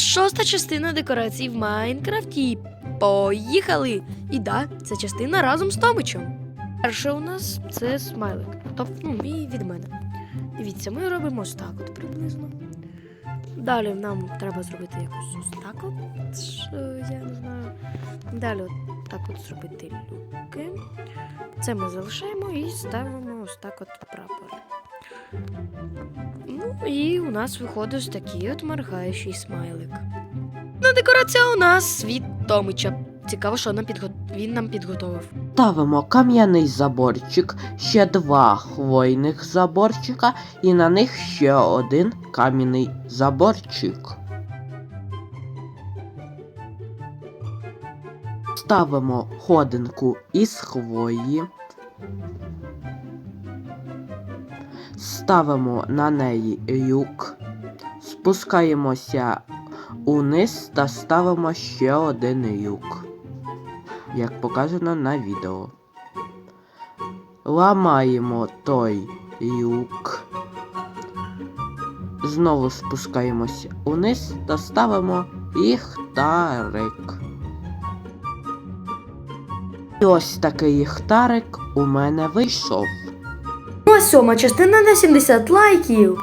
шоста частина декорацій в Майнкрафті. Поїхали! І да, це частина разом з Томичем. Перше у нас це смайлик. Тобто, ну, і від мене. Дивіться, ми робимо ось так от приблизно. Далі нам треба зробити якось ось так от. що Я не знаю. Далі от так от зробити люки. Це ми залишаємо і ставимо ось так от прапор. Ну і у нас виходить ось такий от моргаючий смайлик. Ну, декорація у нас від Томича. Цікаво, що нам підго... він нам підготовив. Ставимо кам'яний заборчик, ще два хвойних заборчика і на них ще один кам'яний заборчик. Ставимо ходинку із хвої. Ставимо на неї люк. Спускаємося униз та ставимо ще один люк як показано на відео. Ламаємо той люк. Знову спускаємося униз та ставимо ліхтарик. І ось такий ліхтарик у мене вийшов. Сьома частина на 70 лайків.